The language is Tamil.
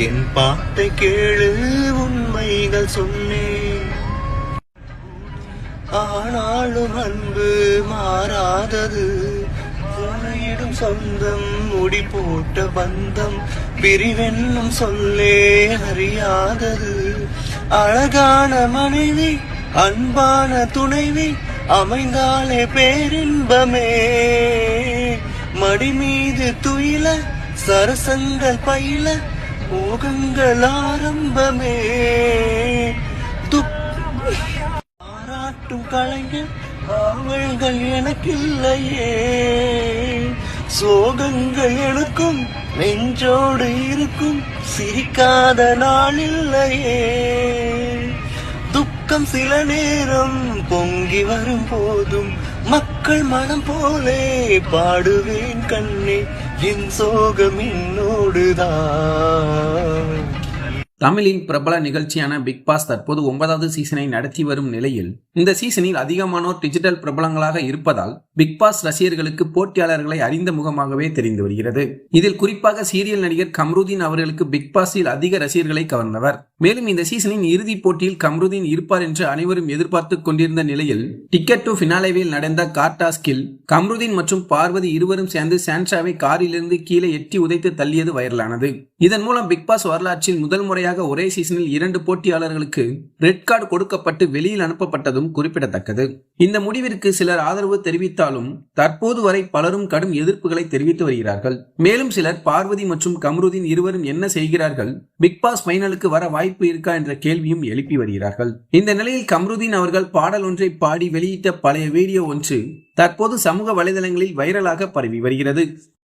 என் பாட்டை கேளு உண்மைகள் சொன்னேன். ஆனாலும் அன்பு மாறாதது. உனையிடும் சொந்தம் முடி போட்ட பந்தம் பிரிவென்னும் சொல்லே அறியாதது. அழகான மனைவி அன்பான துணைவி அமைந்தாலே பேரின்பமே. மடி மீது துயில சரசங்கள் பயில போகங்கள் ஆரம்பமே பாராட்டும் கலைஞர் ஆவல்கள் எனக்கில்லையே. சோகங்கள் எனக்கும் நெஞ்சோடு இருக்கும் சிரிக்காத நாள் இல்லையே துக்கம் சில நேரம் பொங்கி வரும் போதும் மக்கள் மனம் போலே பாடுவேன் கண்ணே. என் சோகம் என்னோடுதான் தமிழின் பிரபல நிகழ்ச்சியான பிக் பாஸ் தற்போது ஒன்பதாவது சீசனை நடத்தி வரும் நிலையில் இந்த சீசனில் அதிகமானோர் டிஜிட்டல் பிரபலங்களாக இருப்பதால் பிக் பாஸ் ரசிகர்களுக்கு போட்டியாளர்களை அறிந்த முகமாகவே தெரிந்து வருகிறது. இதில் குறிப்பாக சீரியல் நடிகர் கம்ருதீன் அவர்களுக்கு பிக் பாஸில் அதிக ரசிகர்களை கவர்ந்தவர். மேலும் இந்த சீசனின் இறுதிப் போட்டியில் கம்ருதீன் இருப்பார் என்று அனைவரும் எதிர்பார்த்து கொண்டிருந்த நிலையில் டிக்கெட் டு பினாலேவில் நடந்த கார் டாஸ்கில் கம்ருதீன் மற்றும் பார்வதி இருவரும் சேர்ந்து சான்ஷாவை காரிலிருந்து கீழே எட்டி உதைத்து தள்ளியது வைரலானது. இதன் மூலம் பிக் பாஸ் வரலாற்றில் முதல் முறையாக ஒரே சீசனில் இரண்டு போட்டியாளர்களுக்கு ரெட் கார்டு கொடுக்கப்பட்டு வெளியில் அனுப்பப்பட்டதும் குறிப்பிடத்தக்கது. இந்த முடிவிற்கு சிலர் ஆதரவு தெரிவித்தாலும் தற்போது வரை பலரும் கடும் எதிர்ப்புகளை தெரிவித்து வருகிறார்கள். மேலும் சிலர் பார்வதி மற்றும் கம்ருதீன் இருவரும் என்ன செய்கிறார்கள்? பிக் பாஸ் ஃபைனலுக்கு வர வாய்ப்பு இருக்கா என்ற கேள்வியும் எழுப்பி வருகிறார்கள். இந்த நிலையில் கம்ருதீன் அவர்கள் பாடல் ஒன்றை பாடி வெளியிட்ட பழைய வீடியோ ஒன்று தற்போது சமூக வலைதளங்களில் வைரலாக பரவி வருகிறது.